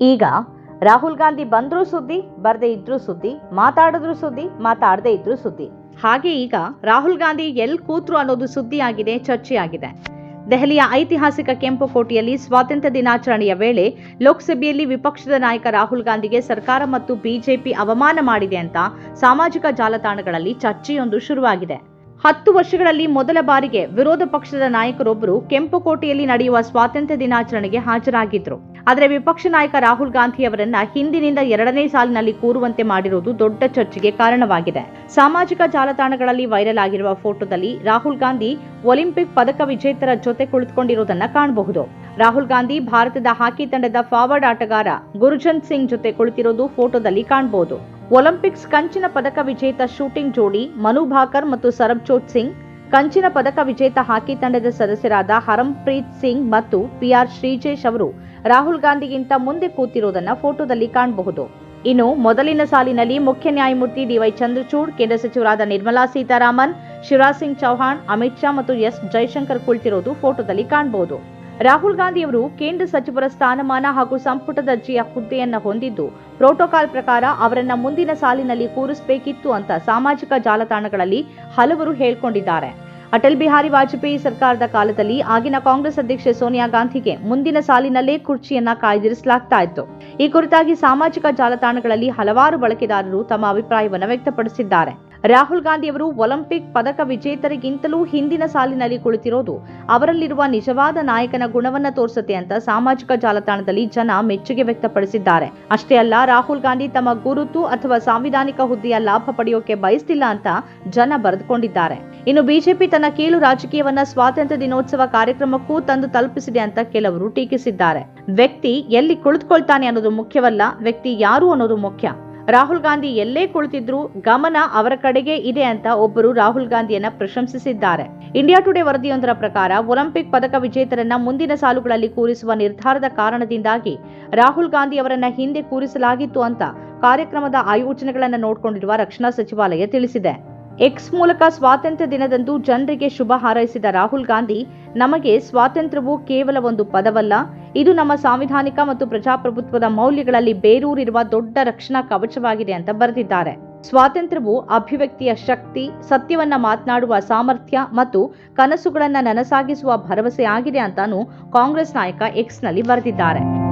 ಈಗ ರಾಹುಲ್ ಗಾಂಧಿ ಬಂದರೂ ಸುದ್ದಿ, ಬರದೇ ಇದ್ರೂ ಸುದ್ದಿ, ಮಾತಾಡಿದ್ರು ಸುದ್ದಿ, ಮಾತಾಡದೇ ಇದ್ರೂ ಸುದ್ದಿ. ಹಾಗೆ ಈಗ ರಾಹುಲ್ ಗಾಂಧಿ ಎಲ್ ಕೂತ್ರು ಅನ್ನೋದು ಸುದ್ದಿ ಆಗಿದೆ ಚರ್ಚೆಯಾಗಿದೆ. ದೆಹಲಿಯ ಐತಿಹಾಸಿಕ ಕೆಂಪು ಕೋಟೆಯಲ್ಲಿ ಸ್ವಾತಂತ್ರ್ಯ ದಿನಾಚರಣೆಯ ವೇಳೆ ಲೋಕಸಭೆಯಲ್ಲಿ ವಿಪಕ್ಷದ ನಾಯಕ ರಾಹುಲ್ ಗಾಂಧಿಗೆ ಸರ್ಕಾರ ಮತ್ತು ಬಿಜೆಪಿ ಅವಮಾನ ಮಾಡಿದೆ ಅಂತ ಸಾಮಾಜಿಕ ಜಾಲತಾಣಗಳಲ್ಲಿ ಚರ್ಚೆಯೊಂದು ಶುರುವಾಗಿದೆ. ಹತ್ತು ವರ್ಷಗಳಲ್ಲಿ ಮೊದಲ ಬಾರಿಗೆ ವಿರೋಧ ಪಕ್ಷದ ನಾಯಕರೊಬ್ಬರು ಕೆಂಪುಕೋಟೆಯಲ್ಲಿ ನಡೆಯುವ ಸ್ವಾತಂತ್ರ್ಯ ದಿನಾಚರಣೆಗೆ ಹಾಜರಾಗಿದ್ರು. ಆದರೆ ವಿಪಕ್ಷ ನಾಯಕ ರಾಹುಲ್ ಗಾಂಧಿ ಅವರನ್ನ ಹಿಂದಿನಿಂದ ಎರಡನೇ ಸಾಲಿನಲ್ಲಿ ಕೂರುವಂತೆ ಮಾಡಿರುವುದು ದೊಡ್ಡ ಚರ್ಚೆಗೆ ಕಾರಣವಾಗಿದೆ. ಸಾಮಾಜಿಕ ಜಾಲತಾಣಗಳಲ್ಲಿ ವೈರಲ್ ಆಗಿರುವ ಫೋಟೋದಲ್ಲಿ ರಾಹುಲ್ ಗಾಂಧಿ ಒಲಿಂಪಿಕ್ ಪದಕ ವಿಜೇತರ ಜೊತೆ ಕುಳಿತುಕೊಂಡಿರುವುದನ್ನ ಕಾಣಬಹುದು. ರಾಹುಲ್ ಗಾಂಧಿ ಭಾರತದ ಹಾಕಿ ತಂಡದ ಫಾರ್ವರ್ಡ್ ಆಟಗಾರ ಗುರುಜಂತ್ ಸಿಂಗ್ ಜೊತೆ ಕುಳಿತಿರೋದು ಫೋಟೋದಲ್ಲಿ ಕಾಣಬಹುದು. ಒಲಿಂಪಿಕ್ಸ್ ಕಂಚಿನ ಪದಕ ವಿಜೇತ ಶೂಟಿಂಗ್ ಜೋಡಿ ಮನು ಭಾಕರ್ ಮತ್ತು ಸರಬ್ಜೋತ್ ಸಿಂಗ್, ಕಂಚಿನ ಪದಕ ವಿಜೇತ ಹಾಕಿ ತಂಡದ ಸದಸ್ಯರಾದ ಹರಂಪ್ರೀತ್ ಸಿಂಗ್ ಮತ್ತು ಪಿಆರ್ ಶ್ರೀಜೇಶ್ ಅವರು ರಾಹುಲ್ ಗಾಂಧಿಗಿಂತ ಮುಂದೆ ಕೂತಿರುವುದನ್ನು ಫೋಟೋದಲ್ಲಿ ಕಾಣಬಹುದು. ಇನ್ನು ಮೊದಲಿನ ಸಾಲಿನಲ್ಲಿ ಮುಖ್ಯ ನ್ಯಾಯಮೂರ್ತಿ ಡಿವೈ ಚಂದ್ರಚೂಡ್, ಕೇಂದ್ರ ಸಚಿವರಾದ ನಿರ್ಮಲಾ ಸೀತಾರಾಮನ್, ಶಿವರಾಜ್ ಸಿಂಗ್ ಚೌಹಾಣ್, ಅಮಿತ್ ಶಾ ಮತ್ತು ಎಸ್ ಜೈಶಂಕರ್ ಕುಳಿತಿರುವುದು ಫೋಟೋದಲ್ಲಿ ಕಾಣಬಹುದು. ರಾಹುಲ್ ಗಾಂಧಿ ಅವರು ಕೇಂದ್ರ ಸಚಿವರ ಸ್ಥಾನಮಾನ ಹಾಗೂ ಸಂಪುಟ ದರ್ಜೆಯ ಹುದ್ದೆಯನ್ನು ಹೊಂದಿದ್ದು, ಪ್ರೋಟೋಕಾಲ್ ಪ್ರಕಾರ ಅವರನ್ನ ಮುಂದಿನ ಸಾಲಿನಲ್ಲಿ ಕೂರಿಸಬೇಕಿತ್ತು ಅಂತ ಸಾಮಾಜಿಕ ಜಾಲತಾಣಗಳಲ್ಲಿ ಹಲವರು ಹೇಳಿಕೊಂಡಿದ್ದಾರೆ. ಅಟಲ್ ಬಿಹಾರಿ ವಾಜಪೇಯಿ ಸರ್ಕಾರದ ಕಾಲದಲ್ಲಿ ಆಗಿನ ಕಾಂಗ್ರೆಸ್ ಅಧ್ಯಕ್ಷೆ ಸೋನಿಯಾ ಗಾಂಧಿಗೆ ಮುಂದಿನ ಸಾಲಿನಲ್ಲೇ ಕುರ್ಚಿಯನ್ನ ಕಾಯ್ದಿರಿಸಲಾಗ್ತಾ ಇತ್ತು. ಈ ಕುರಿತಾಗಿ ಸಾಮಾಜಿಕ ಜಾಲತಾಣಗಳಲ್ಲಿ ಹಲವಾರು ಬಳಕೆದಾರರು ತಮ್ಮ ಅಭಿಪ್ರಾಯವನ್ನು ವ್ಯಕ್ತಪಡಿಸಿದ್ದಾರೆ. ರಾಹುಲ್ ಗಾಂಧಿ ಅವರು ಒಲಿಂಪಿಕ್ ಪದಕ ವಿಜೇತರಿಗಿಂತಲೂ ಹಿಂದಿನ ಸಾಲಿನಲ್ಲಿ ಕುಳಿತಿರೋದು. ಅವರಲ್ಲಿರುವ ನಿಜವಾದ ನಾಯಕನ ಗುಣವನ್ನ ತೋರಿಸುತ್ತೆ ಅಂತ ಸಾಮಾಜಿಕ ಜಾಲತಾಣದಲ್ಲಿ ಜನ ಮೆಚ್ಚುಗೆ ವ್ಯಕ್ತಪಡಿಸಿದ್ದಾರೆ. ಅಷ್ಟೇ ಅಲ್ಲ, ರಾಹುಲ್ ಗಾಂಧಿ ತಮ್ಮ ಗುರುತು ಅಥವಾ ಸಾಂವಿಧಾನಿಕ ಹುದ್ದೆಯ ಲಾಭ ಪಡೆಯೋಕೆ ಬಯಸ್ತಿಲ್ಲ ಅಂತ ಜನ ಬರೆದುಕೊಂಡಿದ್ದಾರೆ. ಇನ್ನು ಬಿಜೆಪಿ ತನ್ನ ಕೀಳು ರಾಜಕೀಯವನ್ನ ಸ್ವಾತಂತ್ರ್ಯ ದಿನೋತ್ಸವ ಕಾರ್ಯಕ್ರಮಕ್ಕೂ ತಂದು ತಲುಪಿಸಿದೆ ಅಂತ ಕೆಲವರು ಟೀಕಿಸಿದ್ದಾರೆ. ವ್ಯಕ್ತಿ ಎಲ್ಲಿ ಕುಳಿತುಕೊಳ್ತಾನೆ ಅನ್ನೋದು ಮುಖ್ಯವಲ್ಲ, ವ್ಯಕ್ತಿ ಯಾರು ಅನ್ನೋದು ಮುಖ್ಯ. ರಾಹುಲ್ ಗಾಂಧಿ ಎಲ್ಲೇ ಕುಳಿತಿದ್ರು ಗಮನ ಅವರ ಕಡೆಗೆ ಇದೆ ಅಂತ ಒಬ್ಬರು ರಾಹುಲ್ ಗಾಂಧಿಯನ್ನ ಪ್ರಶಂಸಿಸಿದ್ದಾರೆ. ಇಂಡಿಯಾ ಟುಡೇ ವರದಿಯೊಂದರ ಪ್ರಕಾರ ಒಲಿಂಪಿಕ್ ಪದಕ ವಿಜೇತರನ್ನ ಮುಂದಿನ ಸಾಲುಗಳಲ್ಲಿ ಕೂರಿಸುವ ನಿರ್ಧಾರದ ಕಾರಣದಿಂದಾಗಿ ರಾಹುಲ್ ಗಾಂಧಿ ಅವರನ್ನ ಹಿಂದೆ ಕೂರಿಸಲಾಗಿತ್ತು ಅಂತ ಕಾರ್ಯಕ್ರಮದ ಆಯೋಜನೆಗಳನ್ನು ನೋಡಿಕೊಂಡಿರುವ ರಕ್ಷಣಾ ಸಚಿವಾಲಯ ತಿಳಿಸಿದೆ. ಎಕ್ಸ್ ಮೂಲಕ ಸ್ವಾತಂತ್ರ್ಯ ದಿನದಂದು ಜನರಿಗೆ ಶುಭ ಹಾರೈಸಿದ ರಾಹುಲ್ ಗಾಂಧಿ, ನಮಗೆ ಸ್ವಾತಂತ್ರ್ಯವು ಕೇವಲ ಒಂದು ಪದವಲ್ಲ, ಇದು ನಮ್ಮ ಸಾಂವಿಧಾನಿಕ ಮತ್ತು ಪ್ರಜಾಪ್ರಭುತ್ವದ ಮೌಲ್ಯಗಳಲ್ಲಿ ಬೇರೂರಿರುವ ದೊಡ್ಡ ರಕ್ಷಣಾ ಕವಚವಾಗಿದೆ ಅಂತ ಬರೆದಿದ್ದಾರೆ. ಸ್ವಾತಂತ್ರ್ಯವು ಅಭಿವ್ಯಕ್ತಿಯ ಶಕ್ತಿ, ಸತ್ಯವನ್ನ ಮಾತನಾಡುವ ಸಾಮರ್ಥ್ಯ ಮತ್ತು ಕನಸುಗಳನ್ನು ನನಸಾಗಿಸುವ ಭರವಸೆ ಆಗಿದೆ ಅಂತಾನು ಕಾಂಗ್ರೆಸ್ ನಾಯಕ ಎಕ್ಸ್ನಲ್ಲಿ ಬರೆದಿದ್ದಾರೆ.